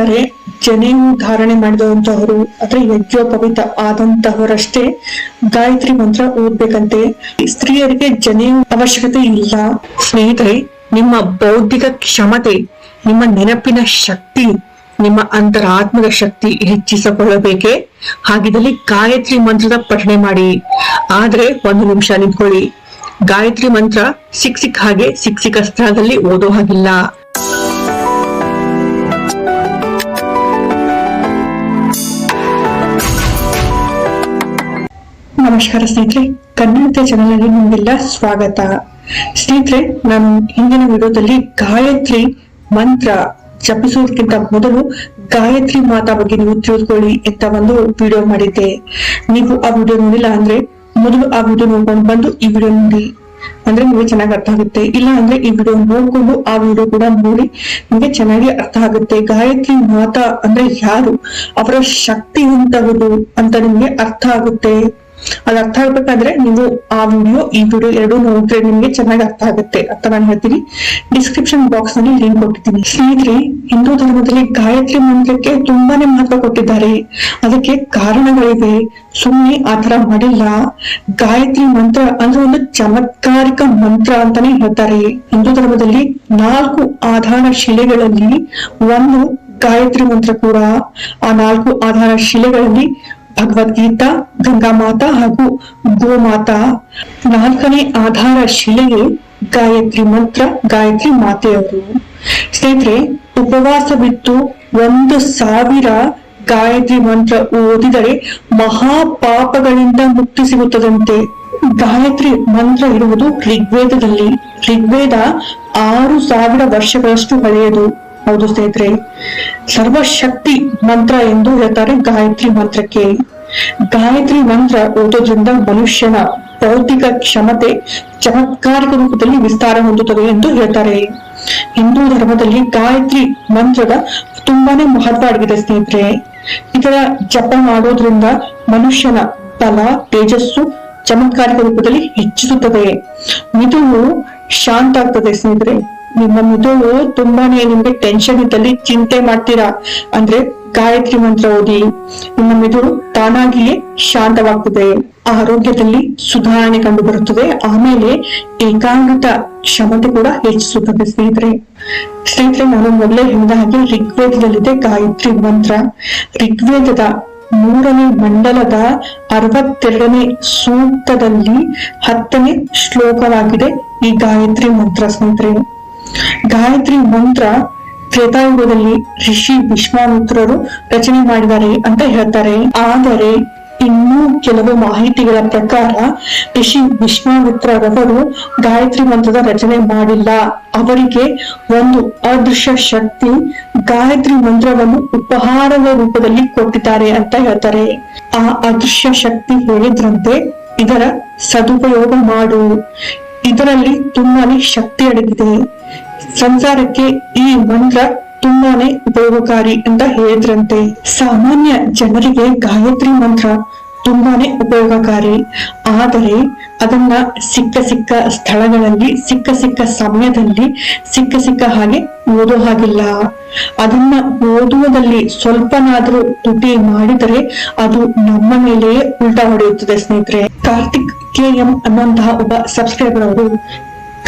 ಆದರೆ ಜನೆಯು ಧಾರಣೆ ಮಾಡಿದಂತಹವರು ಅಥವಾ ಯಜ್ಞೋಪವಿತ ಆದಂತಹವರಷ್ಟೇ ಗಾಯತ್ರಿ ಮಂತ್ರ ಓದ್ಬೇಕಂತೆ. ಸ್ತ್ರೀಯರಿಗೆ ಜನೆಯು ಅವಶ್ಯಕತೆ ಇಲ್ಲ. ಸ್ನೇಹಿತರೆ, ನಿಮ್ಮ ಬೌದ್ಧಿಕ ಕ್ಷಮತೆ, ನಿಮ್ಮ ನೆನಪಿನ ಶಕ್ತಿ, ನಿಮ್ಮ ಅಂತರಾತ್ಮದ ಶಕ್ತಿ ಹೆಚ್ಚಿಸಿಕೊಳ್ಳಬೇಕೆ? ಹಾಗಿದ್ದಲ್ಲಿ ಗಾಯತ್ರಿ ಮಂತ್ರದ ಪಠಣೆ ಮಾಡಿ. ಆದ್ರೆ ಒಂದು ನಿಮಿಷ ನಿಂತ್ಕೊಳ್ಳಿ. ಗಾಯತ್ರಿ ಮಂತ್ರ ಸಿಕ್ ಸಿಕ್ ಹಾಗೆ ಸಿಕ್ ಸ್ಥಳದಲ್ಲಿ ಓದೋ ಹಾಗಿಲ್ಲ. ನಮಸ್ಕಾರ ಸ್ನೇಹಿತರೆ ಕನ್ನಡತೆ ಚಾನಲ್ ಅಲ್ಲಿ ನಿಮಗೆಲ್ಲ ಸ್ವಾಗತ. ಸ್ನೇಹಿತರೆ, ನಾನು ಹಿಂದಿನ ವಿಡಿಯೋದಲ್ಲಿ ಗಾಯತ್ರಿ ಮಂತ್ರ ಜಪಿಸೋದಕ್ಕಿಂತ ಮೊದಲು ಗಾಯತ್ರಿ ಮಾತಾ ಬಗ್ಗೆ ನೀವು ತಿಳಿದುಕೊಳ್ಳಿ ಅಂತ ಒಂದು ವಿಡಿಯೋ ಮಾಡಿದ್ದೆ. ನೀವು ಆ ವಿಡಿಯೋ ನೋಡಿಲ್ಲ ಅಂದ್ರೆ ಮೊದಲು ಆ ವಿಡಿಯೋ ನೋಡ್ಕೊಂಡು ಬಂದು ಈ ವಿಡಿಯೋ ನೋಡಿ. ಅಂದ್ರೆ ನಿಮಗೆ ಚೆನ್ನಾಗಿ ಅರ್ಥ ಆಗುತ್ತೆ. ಇಲ್ಲ ಅಂದ್ರೆ ಈ ವಿಡಿಯೋ ನೋಡ್ಕೊಂಡು ಆ ವಿಡಿಯೋ ಕೂಡ ನೋಡಿ ನಿಮಗೆ ಚೆನ್ನಾಗಿ ಅರ್ಥ ಆಗುತ್ತೆ. ಗಾಯತ್ರಿ ಮಾತಾ ಅಂದ್ರೆ ಯಾರು? ಅವರ ಶಕ್ತಿ ಎಂತಹುದು ಅಂತ ನಿಮ್ಗೆ ಅರ್ಥ ಆಗುತ್ತೆ. ಅದ್ ಅರ್ಥ ಆಗ್ಬೇಕಾದ್ರೆ ನೀವು ಆ ವಿಡಿಯೋ ಈ ವಿಡಿಯೋ ಎರಡು ನೋಡಿದ್ರೆ ನಿಮ್ಗೆ ಚೆನ್ನಾಗಿ ಅರ್ಥ ಆಗುತ್ತೆ ಅಂತ ನಾನು ಹೇಳ್ತೀನಿ. ಡಿಸ್ಕ್ರಿಪ್ಷನ್ ಬಾಕ್ಸ್ನಲ್ಲಿ ಲಿಂಕ್ ಕೊಟ್ಟಿದ್ದೀನಿ. ಸ್ನೇಹಿತರೆ, ಹಿಂದೂ ಧರ್ಮದಲ್ಲಿ ಗಾಯತ್ರಿ ಮಂತ್ರಕ್ಕೆ ತುಂಬಾನೇ ಮಹತ್ವ ಕೊಟ್ಟಿದ್ದಾರೆ. ಅದಕ್ಕೆ ಕಾರಣಗಳಿವೆ. ಸುಮ್ಮನೆ ಆತರ ತರ ಮಾಡಿಲ್ಲ. ಗಾಯತ್ರಿ ಮಂತ್ರ ಅಂದ್ರೆ ಒಂದು ಚಮತ್ಕಾರಿಕ ಮಂತ್ರ ಅಂತಾನೆ ಹೇಳ್ತಾರೆ. ಹಿಂದೂ ಧರ್ಮದಲ್ಲಿ ನಾಲ್ಕು ಆಧಾರ ಶಿಲೆಗಳಲ್ಲಿ ಒಂದು ಗಾಯತ್ರಿ ಮಂತ್ರ ಕೂಡ. ಆ ನಾಲ್ಕು ಆಧಾರ ಶಿಲೆಗಳಲ್ಲಿ ಭಗವದ್ಗೀತಾ ಗಂಗಾ ಮಾತಾ ಹಾಗೂ ಗೋಮಾತಾ ನಾಲ್ಕನೇ ಆಧಾರ ಶಿಲೆಗೆ ಗಾಯತ್ರಿ ಮಂತ್ರ, ಗಾಯತ್ರಿ ಮಾತೆಯವರು ಸ್ನೇಹಿತರೆ ಉಪವಾಸ ಬಿಟ್ಟು ಒಂದು ಸಾವಿರ ಗಾಯತ್ರಿ ಮಂತ್ರ ಓದಿದರೆ ಮಹಾಪಾಪಗಳಿಂದ ಮುಕ್ತಿ ಸಿಗುತ್ತದಂತೆ. ಗಾಯತ್ರಿ ಮಂತ್ರ ಇರುವುದು ಋಗ್ವೇದದಲ್ಲಿ. ಋಗ್ವೇದ ಆರು ಸಾವಿರ ವರ್ಷಗಳಷ್ಟು ಹಳೆಯದು. ಹೌದು ಸ್ನೇಹಿತರೆ, ಸರ್ವಶಕ್ತಿ ಮಂತ್ರ ಎಂದು ಹೇಳ್ತಾರೆ ಗಾಯತ್ರಿ ಮಂತ್ರಕ್ಕೆ. ಗಾಯತ್ರಿ ಮಂತ್ರ ಓದೋದ್ರಿಂದ ಮನುಷ್ಯನ ಭೌತಿಕ ಕ್ಷಮತೆ ಚಮತ್ಕಾರಿಕ ರೂಪದಲ್ಲಿ ವಿಸ್ತಾರ ಹೊಂದುತ್ತದೆ ಎಂದು ಹೇಳ್ತಾರೆ. ಹಿಂದೂ ಧರ್ಮದಲ್ಲಿ ಗಾಯತ್ರಿ ಮಂತ್ರದ ತುಂಬಾನೇ ಮಹತ್ವ ಆಗಿದೆ ಸ್ನೇಹಿತರೆ. ಇದರ ಜಪ ಮಾಡೋದ್ರಿಂದ ಮನುಷ್ಯನ ಬಲ, ತೇಜಸ್ಸು ಚಮತ್ಕಾರಿಕ ರೂಪದಲ್ಲಿ ಹೆಚ್ಚಿಸುತ್ತದೆ. ಮಿದುಳು ಶಾಂತ ಆಗ್ತದೆ ಸ್ನೇಹಿತರೆ. ನಿಮ್ಮ ಮಿದುಳು ತುಂಬಾನೇ ನಿಮ್ಗೆ ಟೆನ್ಷನ್ ಇದ್ದಲ್ಲಿ ಚಿಂತೆ ಮಾಡ್ತೀರಾ? ಅಂದ್ರೆ ಗಾಯತ್ರಿ ಮಂತ್ರ ಓದಿ, ನಿಮ್ಮ ಮಿದುಳು ತಾನಾಗಿಯೇ ಶಾಂತವಾಗ್ತದೆ, ಆರೋಗ್ಯದಲ್ಲಿ ಸುಧಾರಣೆ ಕಂಡು ಬರುತ್ತದೆ ಆಮೇಲೆ ಏಕಾಂಗತ ಕ್ಷಮತೆ ಕೂಡ ಹೆಚ್ಚಿಸುತ್ತದೆ ಸ್ನೇಹಿತರೆ. ಸ್ನೇಹಿತರೆ, ನಾನು ಮೊದಲೇ ಹೇಳಿದ ಹಾಗೆ ಋಗ್ವೇದದಲ್ಲಿದೆ ಗಾಯತ್ರಿ ಮಂತ್ರ. ಋಗ್ವೇದದ ಮೂರನೇ ಮಂಡಲದ ಅರವತ್ತೆರಡನೇ ಸೂಕ್ತದಲ್ಲಿ ಹತ್ತನೇ ಶ್ಲೋಕವಾಗಿದೆ ಈ ಗಾಯತ್ರಿ ಮಂತ್ರ ಸ್ನೇಹಿತರೆ. ಗಾಯತ್ರಿ ಮಂತ್ರ ತ್ರೇತಾಯುಗದಲ್ಲಿ ಋಷಿ ವಿಶ್ವಾಮಿತ್ರರು ರಚನೆ ಮಾಡಿದ್ದಾರೆ ಅಂತ ಹೇಳ್ತಾರೆ. ಆದರೆ ಇನ್ನೂ ಕೆಲವು ಮಾಹಿತಿಗಳ ಪ್ರಕಾರ ಋಷಿ ವಿಶ್ವಾಮಿತ್ರರವರು ಗಾಯತ್ರಿ ಮಂತ್ರದ ರಚನೆ ಮಾಡಿಲ್ಲ. ಅವರಿಗೆ ಒಂದು ಅದೃಶ್ಯ ಶಕ್ತಿ ಗಾಯತ್ರಿ ಮಂತ್ರವನ್ನು ಉಪಹಾರದ ರೂಪದಲ್ಲಿ ಕೊಟ್ಟಿದ್ದಾರೆ ಅಂತ ಹೇಳ್ತಾರೆ. ಆ ಅದೃಶ್ಯ ಶಕ್ತಿ ಹೇಳಿದ್ರಂತೆ ಇದರ ಸದುಪಯೋಗ ಮಾಡು. ಇದರಲ್ಲಿ ತುಂಬಾನೇ ಶಕ್ತಿ ಅಡಗಿದೆ. ಸಂಸಾರಕ್ಕೆ ಈ ಮಂತ್ರ ತುಂಬಾನೇ ಉಪಯೋಗಕಾರಿ ಅಂತ ಹೇಳಿದ್ರಂತೆ. ಸಾಮಾನ್ಯ ಜನರಿಗೆ ಗಾಯತ್ರಿ ಮಂತ್ರ ತುಂಬಾನೇ ಉಪಯೋಗಕಾರಿ. ಆದರೆ ಅದನ್ನ ಸಿಕ್ಕ ಸಿಕ್ಕ ಸ್ಥಳಗಳಲ್ಲಿ, ಸಿಕ್ಕ ಸಿಕ್ಕ ಸಮಯದಲ್ಲಿ, ಸಿಕ್ಕ ಸಿಕ್ಕ ಹಾಗೆ ಓದೋ ಹಾಗಿಲ್ಲ. ಅದನ್ನ ಓದುವುದಲ್ಲಿ ಸ್ವಲ್ಪನಾದ್ರೂ ತುಟಿ ಮಾಡಿದರೆ ಅದು ನಮ್ಮ ಮೇಲೆಯೇ ಉಲ್ಟಾ ಹೊಡೆಯುತ್ತದೆ ಸ್ನೇಹಿತರೆ. ಕಾರ್ತಿಕ್ ಕೆ ಎಂ ಅನ್ನುವಂತಹ ಒಬ್ಬ ಸಬ್ಸ್ಕ್ರೈಬರ್ ಅವರು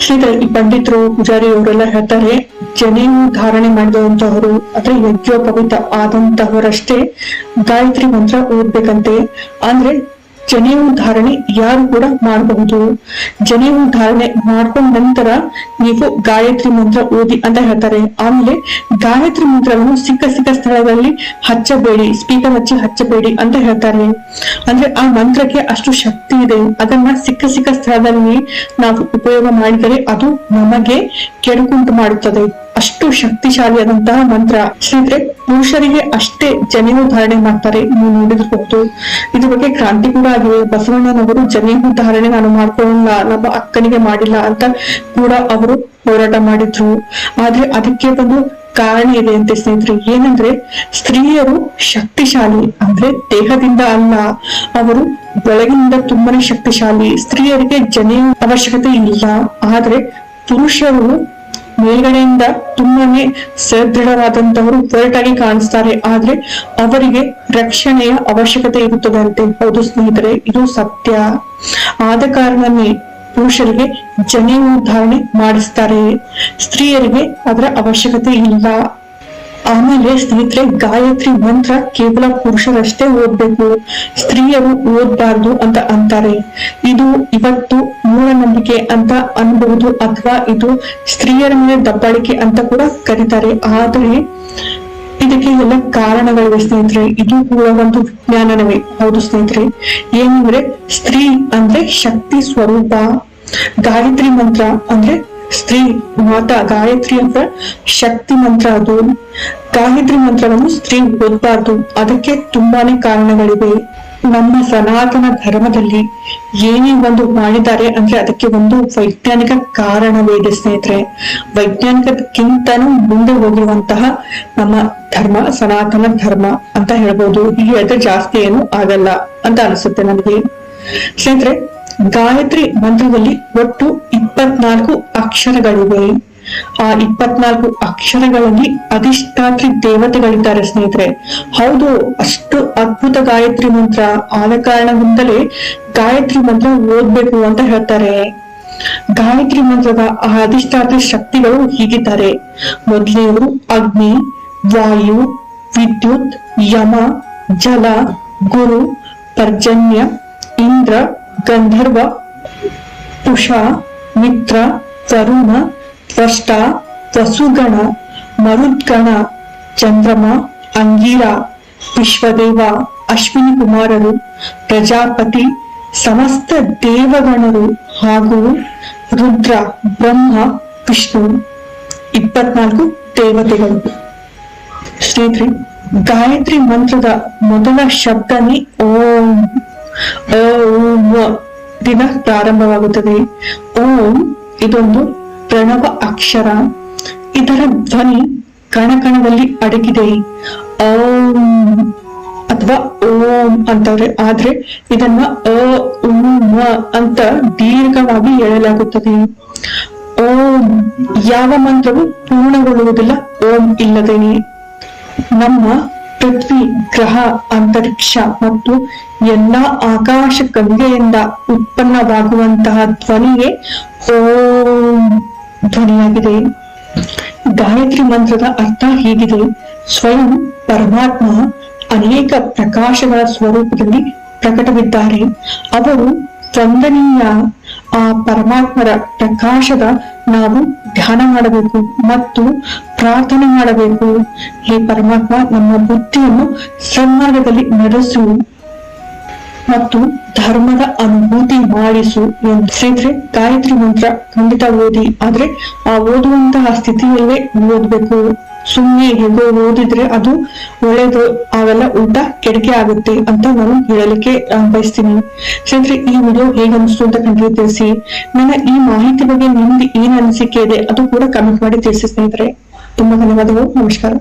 ಶ್ರೀಧರ್ ಈ ಪಂಡಿತರು, ಪೂಜಾರಿ ಅವರೆಲ್ಲ ಹೇಳ್ತಾರೆ, ಜನೆಯು ಧಾರಣೆ ಮಾಡಿದಂತಹವರು ಅಥವಾ ಯಜ್ಞೋಪವಿತ ಆದಂತಹವರಷ್ಟೇ, ಗಾಯತ್ರಿ ಮಂತ್ರ ಓದ್ಬೇಕಂತೆ. ಅಂದ್ರೆ ಜನೆಯು ಧಾರಣೆ ಯಾರು ಕೂಡ ಮಾಡಬಹುದು. ಜನೇವು ಧಾರಣೆ ಮಾಡ್ಕೊಂಡ ನಂತರ ನೀವು ಗಾಯತ್ರಿ ಮಂತ್ರ ಓದಿ ಅಂತ ಹೇಳ್ತಾರೆ. ಆಮೇಲೆ ಗಾಯತ್ರಿ ಮಂತ್ರವನ್ನು ಸಿಕ್ಕ ಸಿಕ್ಕ ಸ್ಥಳದಲ್ಲಿ ಹಚ್ಚಬೇಡಿ ಸ್ಪೀಕರ್ ಹಚ್ಚಿ ಹಚ್ಚಬೇಡಿ ಅಂತ ಹೇಳ್ತಾರೆ. ಅಂದ್ರೆ ಆ ಮಂತ್ರಕ್ಕೆ ಅಷ್ಟು ಶಕ್ತಿ ಇದೆ. ಅದನ್ನ ಸಿಕ್ಕ ಸಿಕ್ಕ ಸ್ಥಳದಲ್ಲಿ ನಾವು ಉಪಯೋಗ ಮಾಡಿದರೆ ಅದು ನಮಗೆ ಕೆಡುಕುಂಟು ಮಾಡುತ್ತದೆ. ಅಷ್ಟು ಶಕ್ತಿಶಾಲಿಯಾದಂತಹ ಮಂತ್ರ. ಶ್ರೀದ್ರೆ ಪುರುಷರಿಗೆ ಅಷ್ಟೇ ಜನೆಯು ಧಾರಣೆ ಮಾಡ್ತಾರೆ ನೀವು ನೋಡಿರ್ಬಹುದು ಇದ್ರ ಬಗ್ಗೆ ಕ್ರಾಂತಿ ಕೂಡ ಆಗಿದೆ. ಬಸವಣ್ಣನವರು ಜನೆಯು ಧಾರಣೆ ನಾನು ಮಾಡ್ಕೊಳ್ಳಲ್ಲ ನಮ್ಮ ಅಕ್ಕನಿಗೆ ಮಾಡಿಲ್ಲ ಅಂತ ಕೂಡ ಅವರು ಹೋರಾಟ ಮಾಡಿದ್ರು. ಆದ್ರೆ ಅದಕ್ಕೆ ಒಂದು ಕಾರಣ ಇದೆ ಅಂತ ಸ್ನೇಹಿತರೆ. ಏನಂದ್ರೆ, ಸ್ತ್ರೀಯರು ಶಕ್ತಿಶಾಲಿ ಅಂದ್ರೆ ದೇಹದಿಂದ ಅಲ್ಲ. ಅವರು ಬೆಳಗಿನಿಂದ ತುಂಬಾನೇ ಶಕ್ತಿಶಾಲಿ. ಸ್ತ್ರೀಯರಿಗೆ ಜನೆಯ ಅವಶ್ಯಕತೆ ಇಲ್ಲ. ಆದ್ರೆ ಪುರುಷರು ಮೇಲ್ಗಡೆಯಿಂದ ತುಂಬಾನೇ ಸದೃಢವಾದಂತವರು ಪೊರಟಾಗಿ ಕಾಣಿಸ್ತಾರೆ. ಆದ್ರೆ ಅವರಿಗೆ ರಕ್ಷಣೆಯ ಅವಶ್ಯಕತೆ ಇರುತ್ತದೆ ಅಂತೆ ಹೌದು ಸ್ನೇಹಿತರೆ, ಇದು ಸತ್ಯ. ಆದ ಕಾರಣನೇ ಪುರುಷರಿಗೆ ಜನೆಯು ಧಾರಣೆ ಮಾಡಿಸ್ತಾರೆ. ಸ್ತ್ರೀಯರಿಗೆ ಅದರ ಅವಶ್ಯಕತೆ ಇಲ್ಲ. ಆಮೇಲೆ ಸ್ನೇಹಿತರೆ ಗಾಯತ್ರಿ ಮಂತ್ರ ಕೇವಲ ಪುರುಷರಷ್ಟೇ ಓದ್ಬೇಕು. ಸ್ತ್ರೀಯರು ಓದ್ಬಾರ್ದು ಅಂತ ಅಂತಾರೆ. ಇದು ಇವತ್ತು ಮೂಢನಂಬಿಕೆ ಅಂತ ಅನ್ಬಹುದು ಅಥವಾ ಇದು ಸ್ತ್ರೀಯರ ಮೇಲೆ ದಬ್ಬಾಳಿಕೆ ಅಂತ ಕೂಡ ಕರೀತಾರೆ. ಆದರೆ ಇದಕ್ಕೆ ಎಲ್ಲ ಕಾರಣಗಳಿವೆ ಸ್ನೇಹಿತರೆ. ಇದು ಕೂಡ ಒಂದು ವಿಜ್ಞಾನನವೇ ಹೌದು ಸ್ನೇಹಿತರೆ. ಏನಂದ್ರೆ ಸ್ತ್ರೀ ಅಂದ್ರೆ ಶಕ್ತಿ ಸ್ವರೂಪ, ಗಾಯತ್ರಿ ಮಂತ್ರ ಅಂದ್ರೆ ಸ್ತ್ರೀ ಮಾತಾ ಗಾಯತ್ರಿ ಅಂತ ಶಕ್ತಿ ಮಂತ್ರ ಅದು. ಗಾಯತ್ರಿ ಮಂತ್ರವನ್ನು ಸ್ತ್ರೀ ಓದ್ಬಾರ್ದು. ಅದಕ್ಕೆ ತುಂಬಾನೇ ಕಾರಣಗಳಿವೆ. ನಮ್ಮ ಸನಾತನ ಧರ್ಮದಲ್ಲಿ ಏನೇ ಒಂದು ಮಾಡಿದ್ದಾರೆ ಅಂದ್ರೆ ಅದಕ್ಕೆ ಒಂದು ವೈಜ್ಞಾನಿಕ ಕಾರಣವೇ ಸ್ನೇಹಿತರೆ. ವೈಜ್ಞಾನಿಕಕ್ಕಿಂತನೂ ಮುಂದೆ ಹೋಗಿರುವಂತಹ ನಮ್ಮ ಧರ್ಮ, ಸನಾತನ ಧರ್ಮ ಅಂತ ಹೇಳ್ಬೋದು. ಇಲ್ಲಿ ಅದ ಜಾಸ್ತಿ ಏನು ಆಗಲ್ಲ ಅಂತ ಅನಿಸುತ್ತೆ ನನಗೆ. ಸ್ನೇಹಿತರೆ ಗಾಯತ್ರಿ ಮಂತ್ರದಲ್ಲಿ ಒಟ್ಟು ಇಪ್ಪತ್ನಾಲ್ಕು ಅಕ್ಷರಗಳಿವೆ. ಆ ಇಪ್ಪತ್ನಾಲ್ಕು ಅಕ್ಷರಗಳಲ್ಲಿ ಅಧಿಷ್ಠಾತ್ರಿ ದೇವತೆಗಳಿದ್ದಾರೆ ಸ್ನೇಹಿತರೆ. ಹೌದು, ಅಷ್ಟು ಅದ್ಭುತ ಗಾಯತ್ರಿ ಮಂತ್ರ ಆದ ಕಾರಣದಿಂದಲೇ ಗಾಯತ್ರಿ ಮಂತ್ರ ಓದ್ಬೇಕು ಅಂತ ಹೇಳ್ತಾರೆ. ಗಾಯತ್ರಿ ಮಂತ್ರದ ಆ ಅಧಿಷ್ಠಾತ್ರಿ ಶಕ್ತಿಗಳು ಹೀಗಿದ್ದಾರೆ. ಮೊದಲನೆಯವರು ಅಗ್ನಿ, ವಾಯು, ವಿದ್ಯುತ್, ಯಮ, ಜಲ, ಗುರು, ಪರ್ಜನ್ಯ, ಇಂದ್ರ ಗಂಧರ್ವ, ಉಷಾ, ಮಿತ್ರ, ತರುಣ, ತ್ವಷ್ಟ, ವಸುಗಣ, ಮರುದ್ಗಣ, ಚಂದ್ರಮ, ಅಂಗೀರ, ವಿಶ್ವದೇವ ಅಶ್ವಿನಿ ಕುಮಾರರು ಪ್ರಜಾಪತಿ, ಸಮಸ್ತ ದೇವಗಣರು ಹಾಗೂ ರುದ್ರ, ಬ್ರಹ್ಮ, ವಿಷ್ಣು. ಇಪ್ಪತ್ನಾಲ್ಕು ದೇವತೆಗಳು. ಶ್ರೀ ಗಾಯತ್ರಿ ಮಂತ್ರದ ಮೊದಲ ಶಬ್ದನೇ ಓಂ. ಓಂ ದಿನ ಪ್ರಾರಂಭವಾಗುತ್ತದೆ. ಓಂ, ಇದೊಂದು ಪ್ರಣವ ಅಕ್ಷರ. ಇದರ ಧ್ವನಿ ಕಣಕಣದಲ್ಲಿ ಅಡಗಿದೆ. ಓಂ ಅಥವಾ ಓಂ ಅಂತವ್ರೆ, ಆದ್ರೆ ಇದನ್ನ ಅ, ಉ, ಮ ಅಂತ ದೀರ್ಘವಾಗಿ ಹೇಳಲಾಗುತ್ತದೆ. ಓಂ, ಯಾವ ಮಂತ್ರವು ಪೂರ್ಣಗೊಳ್ಳುವುದಿಲ್ಲ, ಓಂ ಇಲ್ಲದೇನೆ ನಮ್ಮ ಪೃಥ್ವಿ, ಗ್ರಹ, ಅಂತರಿಕ್ಷ ಮತ್ತು ಎಲ್ಲಾ ಆಕಾಶ ಗಂಗೆಯಿಂದ ಉತ್ಪನ್ನವಾಗುವಂತಹ ಧ್ವನಿಯೇ ಓಂ ಧ್ವನಿಯಾಗಿದೆ. ಗಾಯತ್ರಿ ಮಂತ್ರದ ಅರ್ಥ ಹೀಗಿದೆ. ಸ್ವಯಂ ಪರಮಾತ್ಮ ಅನೇಕ ಪ್ರಕಾಶಗಳ ಸ್ವರೂಪದಲ್ಲಿ ಪ್ರಕಟವಿದ್ದಾರೆ. ಅವರು ಸ್ಪಂದನೀಯ ಆ ಪರಮಾತ್ಮರ ಪ್ರಕಾಶದ ನಾವು ಧ್ಯಾನ ಮಾಡಬೇಕು ಮತ್ತು ಪ್ರಾರ್ಥನೆ ಮಾಡಬೇಕು. ಹೇ ಪರಮಾತ್ಮ, ನಮ್ಮ ಬುದ್ಧಿಯನ್ನು ಸನ್ಮಾರ್ಗದಲ್ಲಿ ನಡೆಸು ಮತ್ತು ಧರ್ಮದ ಅನುಭೂತಿ ಮಾಡಿಸು ಎಂದು ಗಾಯತ್ರಿ ಮಂತ್ರ ಖಂಡಿತ ಓದಿ. ಆದ್ರೆ ಆ ಓದುವಂತಹ ಸ್ಥಿತಿಯಲ್ಲೇ ಓದ್ಬೇಕು. ಸುಮ್ಮನೆ ಹೇಗೋ ಓದಿದ್ರೆ ಅದು ಒಳ್ಳೇದು, ಅವೆಲ್ಲ ಉಲ್ಟಾ ಕೆಡಕೆ ಆಗುತ್ತೆ ಅಂತ ನಾನು ಹೇಳಲಿಕ್ಕೆ ಬಯಸ್ತೀನಿ. ಸ್ನೇಹಿತರೆ, ಈ ವಿಡಿಯೋ ಹೇಗೆ ಅನಿಸ್ತು ಅಂತ ಖಂಡಿತ ತಿಳಿಸಿ. ನನ್ನ ಈ ಮಾಹಿತಿ ಬಗ್ಗೆ ನಿಮ್ಗೆ ಏನ್ ಅನಿಸಿಕೆ ಇದೆ, ಅದು ಕೂಡ ಕಮೆಂಟ್ ಮಾಡಿ ತಿಳಿಸಿ ಸ್ನೇಹಿತರೆ. ತುಂಬಾ ಧನ್ಯವಾದಗಳು. ನಮಸ್ಕಾರ.